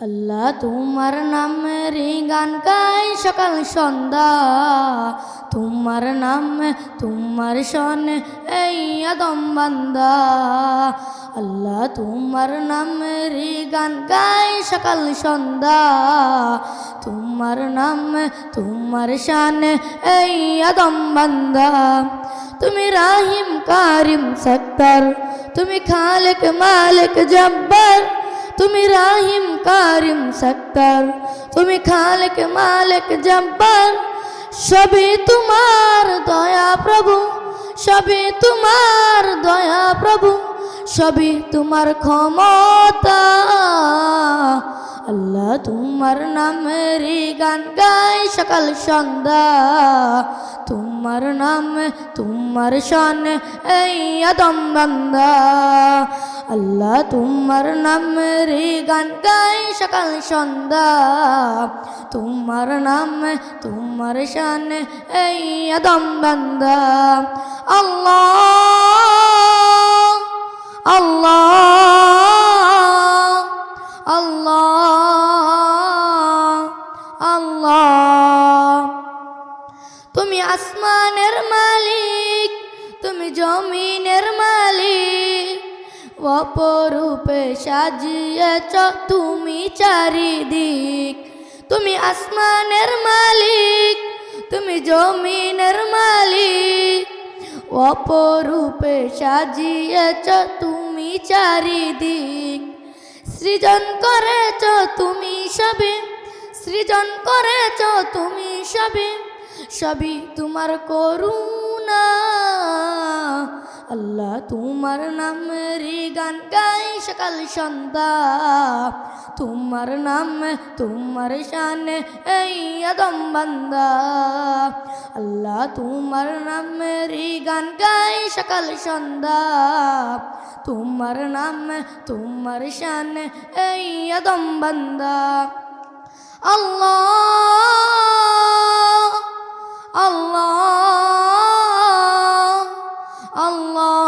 আল্লাহ তোমার নামের গান গাই সকাল সন্ধ্যা। তোমার নামে, তোমার সনে এই আদম বান্দা। আল্লাহ তোমার নামের গান গাই সকাল সন্ধ্যা। তোমার নামে, তোমার শানে এই আদম বান্দা। তুমি রাহিম, কারিম, সত্তর। তুমি খালেক, মালিক, জব্বার। তুমি রাহিম কারিম সত্তর তুমি খালেক মালিক জব্বার সবই তোমার দয়া প্রভু সবই তোমার দয়া প্রভু সবই তোমার ক্ষমতা আল্লাহ তোমার নামের গান গাই সকাল সন্ধ্যা তোমার নামে তোমার শানে এই আদম বান্দা আল্লাহ তোমার নামের গান গাই সকাল সন্ধ্যা। তোমার নামে, তোমার শানে, এই আদম বান্দা। আল্লাহ আল্লাহ আল্লাহ আল্লাহ। তুমি আসমানের মালিক। অপরূপে সাজিয়েছ তুমি চারিদিক। তুমি আসমানের মালিক, তুমি জমিনের মালিক। অপরূপে সাজিয়েছ তুমি চারিদিক। সৃজন করেছ তুমি সবে সৃজন করেছ তুমি সবে সবই তোমার করুণা। আল্লাহ তোমার নামের গান গাই সকাল সন্ধ্যা। তোমার নাম, তোমার শানে, এই আদম বান্দা। আল্লাহ তোমার নামের গান গাই সকাল সন্ধ্যা। তোমার নাম, তোমার শানে, এই আদম বান্দা। আল্লাহ আল্লাহ আল্লাহ।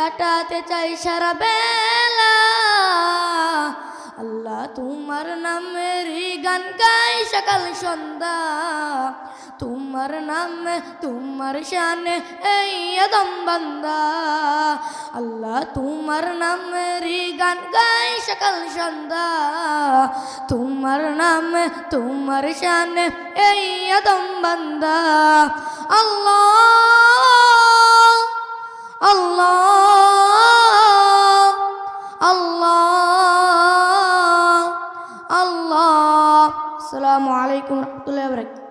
কাটাতে চাই সারা বেলা। আল্লাহ তোমার নামের গান গাই সকাল, সন্ধ্যা। তোমার নামে, তোমার শানে এই আদম বান্দা। আল্লাহ তোমার নামের গান গাই সকাল, সন্ধ্যা। তোমার নামে, তোমার শানে এই আদম বান্দা। আল্লাহ। আল্লাহ আল্লাহ আসসালামু আলাইকুম রহমতুল্লাহ বরকাত